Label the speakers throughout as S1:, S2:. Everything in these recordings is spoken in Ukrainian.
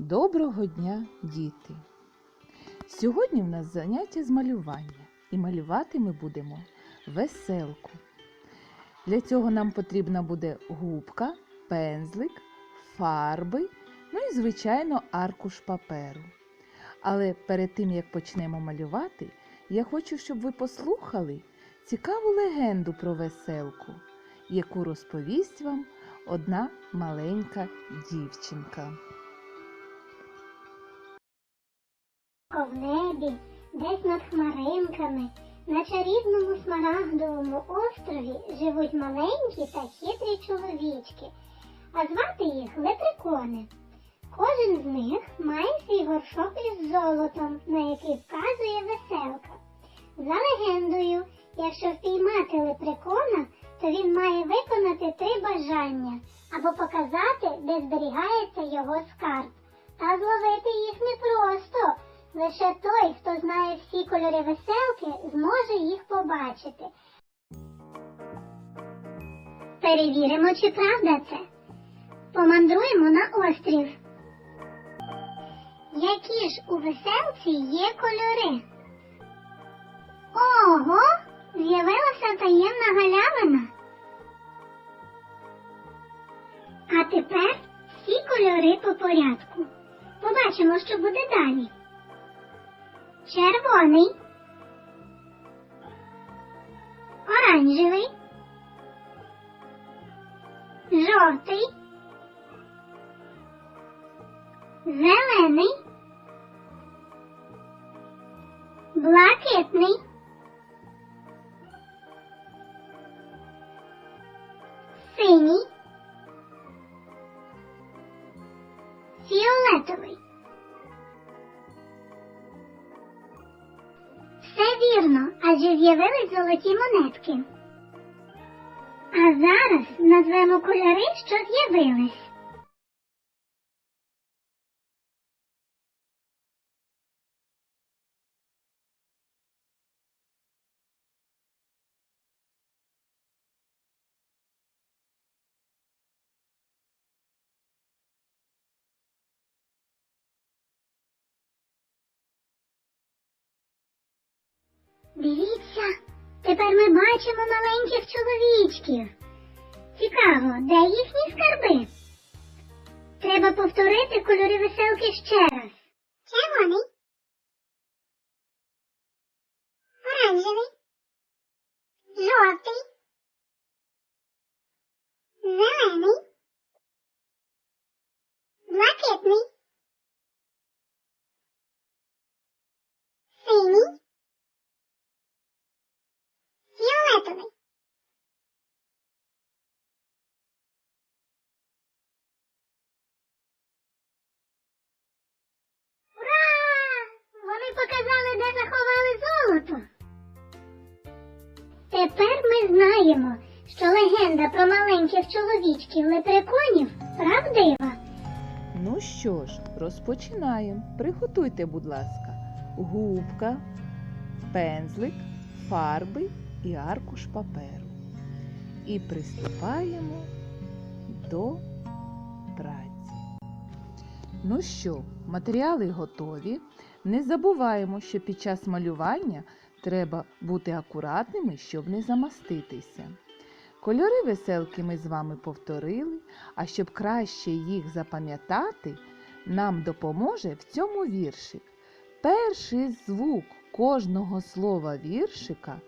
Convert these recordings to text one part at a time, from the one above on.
S1: Доброго дня, діти! Сьогодні в нас заняття з малювання, і малювати ми будемо веселку. Для цього нам потрібна буде губка, пензлик, фарби, ну і, звичайно, аркуш паперу. Але перед тим, як почнемо малювати, я хочу, щоб ви послухали цікаву легенду про веселку, яку розповість вам одна маленька дівчинка.
S2: В небі, десь над хмаринками, на чарівному смарагдовому острові живуть маленькі та хитрі чоловічки, а звати їх лепрекони. Кожен з них має свій горшок із золотом, на який вказує веселка. За легендою, якщо впіймати лепрекона, то він має виконати три бажання або показати, де зберігається його скарб. Та зловити їх непросто. Лише той, хто знає всі кольори веселки, зможе їх побачити. Перевіримо, чи правда це. Помандруємо на острів. Які ж у веселці є кольори? Ого! З'явилася таємна галявина. А тепер всі кольори по порядку. Побачимо, що буде далі. Червоний, оранжевий, жовтий, зелений, блакитний, синій, фіолетовий. Адже з'явились золоті монетки. А зараз назвемо кольори, що з'явились. Дивіться, тепер ми бачимо маленьких чоловічків. Цікаво, де їхні скарби? Треба повторити кольори веселки ще раз. Червоний. Оранжевий. Жовтий. Зелений. Блакитний. Синій. Фіолетовий. Ура! Вони показали, де заховали золото. Тепер ми знаємо, що легенда про маленьких чоловічків лепреконів правдива.
S1: Ну що ж, розпочинаємо. Приготуйте, будь ласка, губка, пензлик, фарби і аркуш паперу. І приступаємо до праці. Ну що, матеріали готові. Не забуваємо, що під час малювання треба бути акуратними, щоб не замаститися. Кольори веселки ми з вами повторили, а щоб краще їх запам'ятати, нам допоможе в цьому віршик. Перший звук кожного слова віршика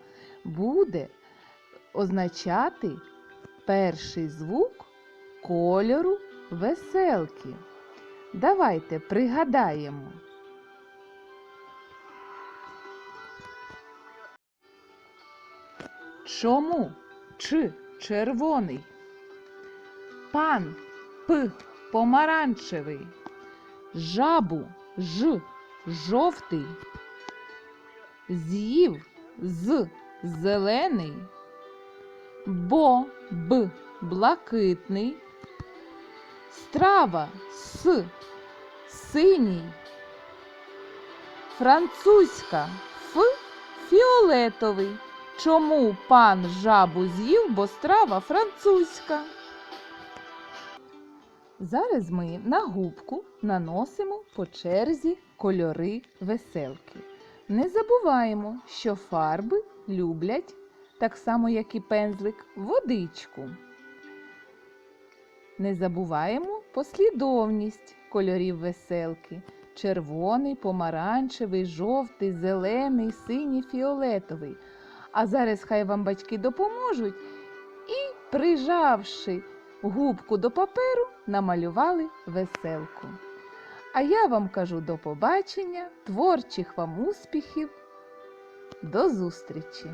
S1: буде означати перший звук кольору веселки. Давайте пригадаємо. Чому Ч червоний? Пан П помаранчевий. Жабу Ж жовтий. З'їв з зелений. Бо Б блакитний. Страва С синій. Французька Ф фіолетовий. Чому пан жабу з'їв, бо страва французька? Зараз ми на губку наносимо по черзі кольори веселки. Не забуваємо, що фарби люблять, так само як і пензлик, водичку. Не забуваємо послідовність кольорів веселки: червоний, помаранчевий, жовтий, зелений, синій, фіолетовий. А зараз хай вам батьки допоможуть і, прижавши губку до паперу, намалювали веселку. А я вам кажу до побачення, творчих вам успіхів, до зустрічі!